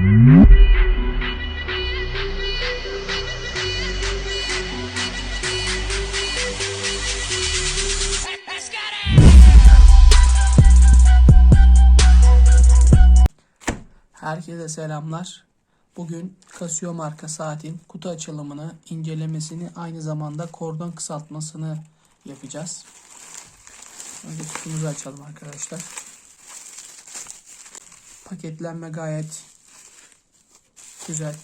Herkese selamlar. Bugün Casio marka saatin kutu açılımını, incelemesini, aynı zamanda kordon kısaltmasını yapacağız. Önce kutumuzu açalım arkadaşlar. Paketlenme gayet güzel.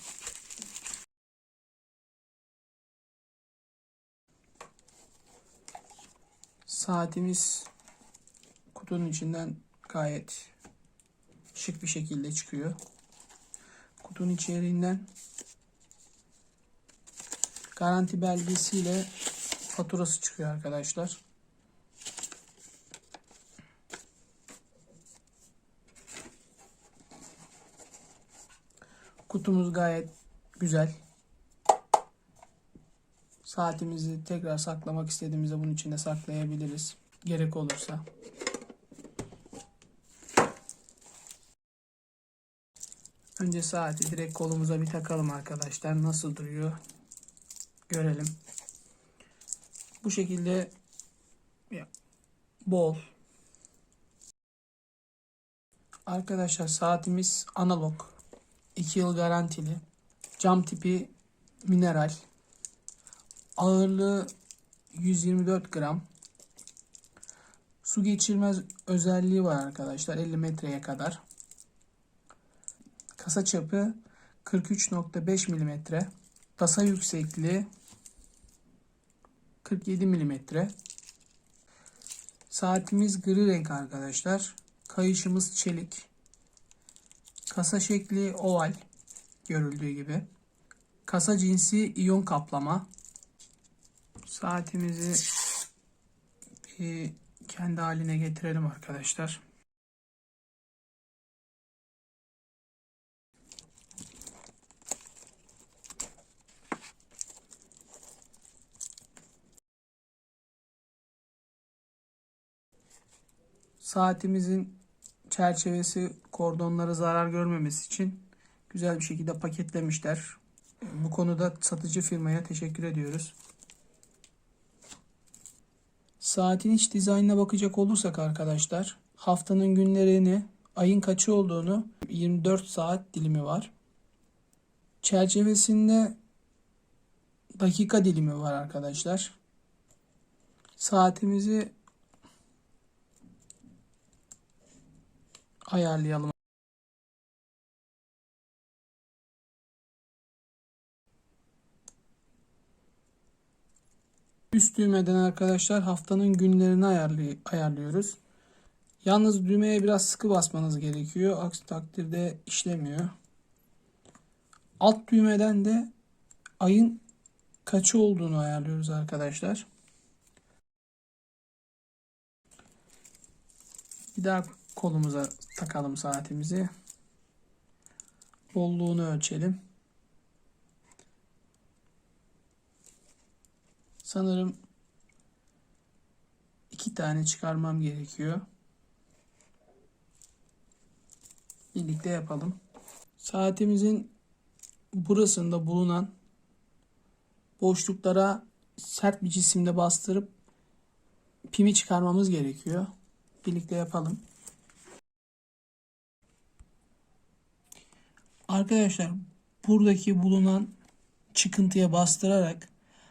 Saatimiz kutunun içinden gayet şık bir şekilde çıkıyor. Kutunun içeriğinden garanti belgesiyle faturası çıkıyor arkadaşlar. Kutumuz gayet güzel. Saatimizi tekrar saklamak istediğimizde bunun içinde saklayabiliriz. Gerek olursa. Önce saati direkt kolumuza bir takalım arkadaşlar. Nasıl duruyor? Görelim. Bu şekilde bol. Arkadaşlar saatimiz analog. 2 yıl garantili. Cam tipi mineral. Ağırlığı 124 gram. Su geçirmez özelliği var arkadaşlar 50 metreye kadar. Kasa çapı 43.5 mm. Kasa yüksekliği 47 mm. Saatimiz gri renk arkadaşlar. Kayışımız çelik. Kasa şekli oval görüldüğü gibi. Kasa cinsi iyon kaplama. Saatimizi bir kendi haline getirelim arkadaşlar. Saatimizin çerçevesi kordonlara zarar görmemesi için güzel bir şekilde paketlemişler. Bu konuda satıcı firmaya teşekkür ediyoruz. Saatin iç dizaynına bakacak olursak arkadaşlar haftanın günlerini, ayın kaçı olduğunu 24 saat dilimi var. Çerçevesinde dakika dilimi var arkadaşlar. Saatimizi ayarlayalım. Üst düğmeden arkadaşlar haftanın günlerini ayarlay ayarlıyoruz. Yalnız düğmeye biraz sıkı basmanız gerekiyor. Aksi takdirde işlemiyor. Alt düğmeden de ayın kaçı olduğunu ayarlıyoruz arkadaşlar. Bir daha kolumuza takalım saatimizi. Bolluğunu ölçelim. Sanırım iki tane çıkarmam gerekiyor. Birlikte yapalım. Saatimizin burasında bulunan boşluklara sert bir cisimle bastırıp pimi çıkarmamız gerekiyor. Birlikte yapalım. Arkadaşlar buradaki bulunan çıkıntıya bastırarak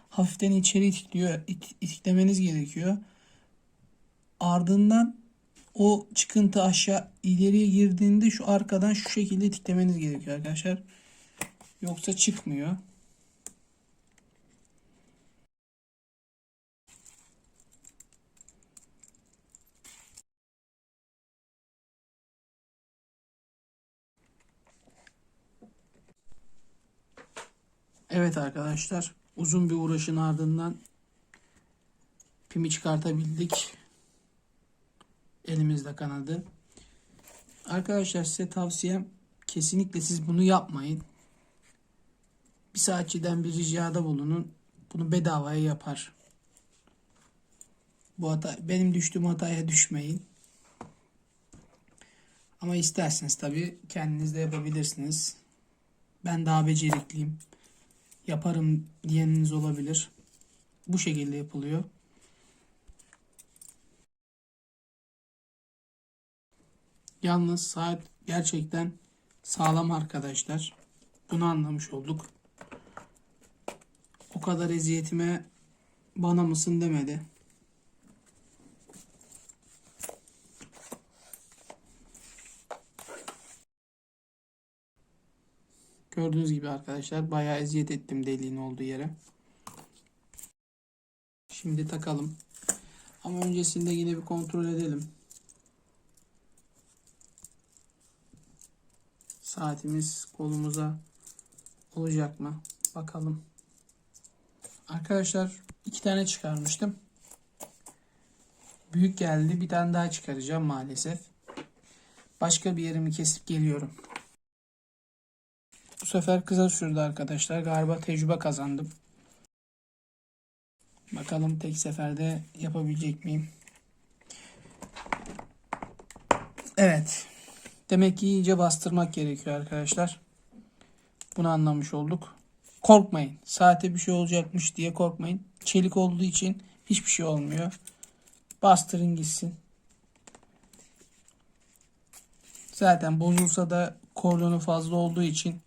hafiften içeri itikliyor, it- itiklemeniz gerekiyor. Ardından o çıkıntı aşağı ileriye girdiğinde şu arkadan şu şekilde itiklemeniz gerekiyor arkadaşlar. Yoksa çıkmıyor. Evet arkadaşlar uzun bir uğraşın ardından pimi çıkartabildik. Elimizde kanadı. Arkadaşlar size tavsiyem kesinlikle siz bunu yapmayın. Bir saatçiden bir ricada bulunun. Bunu bedavaya yapar. Bu hata benim düştüğüm hataya düşmeyin. Ama isterseniz tabii kendiniz de yapabilirsiniz. Ben daha becerikliyim. Yaparım diyeniniz olabilir. Bu şekilde yapılıyor. Yalnız saat gerçekten sağlam arkadaşlar. Bunu anlamış olduk. O kadar eziyetime bana mısın demedi. Gördüğünüz gibi arkadaşlar bayağı eziyet ettim deliğin olduğu yere. Şimdi takalım. Ama öncesinde yine bir kontrol edelim. Saatimiz kolumuza olacak mı? Bakalım. Arkadaşlar iki tane çıkarmıştım. Büyük geldi. Bir tane daha çıkaracağım maalesef. Başka bir yerimi kesip geliyorum. Bu sefer kısa sürdü arkadaşlar. Galiba tecrübe kazandım. Bakalım tek seferde yapabilecek miyim? Evet. Demek ki iyice bastırmak gerekiyor arkadaşlar. Bunu anlamış olduk. Korkmayın. Saate bir şey olacakmış diye korkmayın. Çelik olduğu için hiçbir şey olmuyor. Bastırın gitsin. Zaten bozulsa da kordonu fazla olduğu için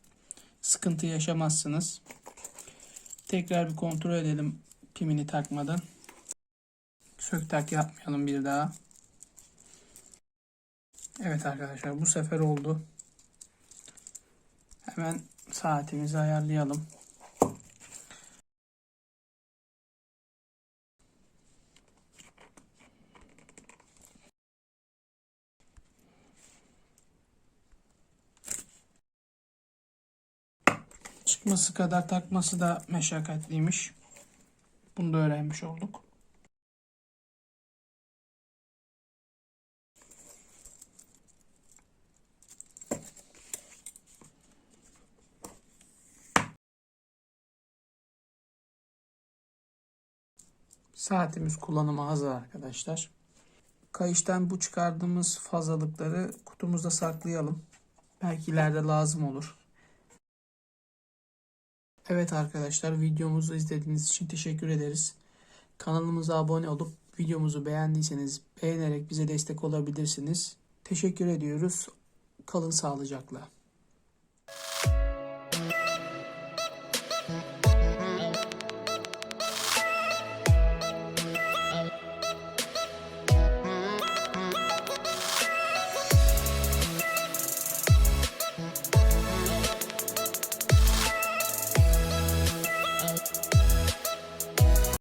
sıkıntı yaşamazsınız. Tekrar bir kontrol edelim pimini takmadan. Sök tak yapmayalım bir daha. Evet arkadaşlar bu sefer oldu. Hemen saatimizi ayarlayalım. Çıkması kadar takması da meşakkatliymiş. Bunu da öğrenmiş olduk. Saatimiz kullanıma hazır arkadaşlar. Kayıştan bu çıkardığımız fazlalıkları kutumuzda saklayalım. Belki ileride lazım olur. Evet arkadaşlar videomuzu izlediğiniz için teşekkür ederiz. Kanalımıza abone olup videomuzu beğendiyseniz beğenerek bize destek olabilirsiniz. Teşekkür ediyoruz. Kalın sağlıcakla.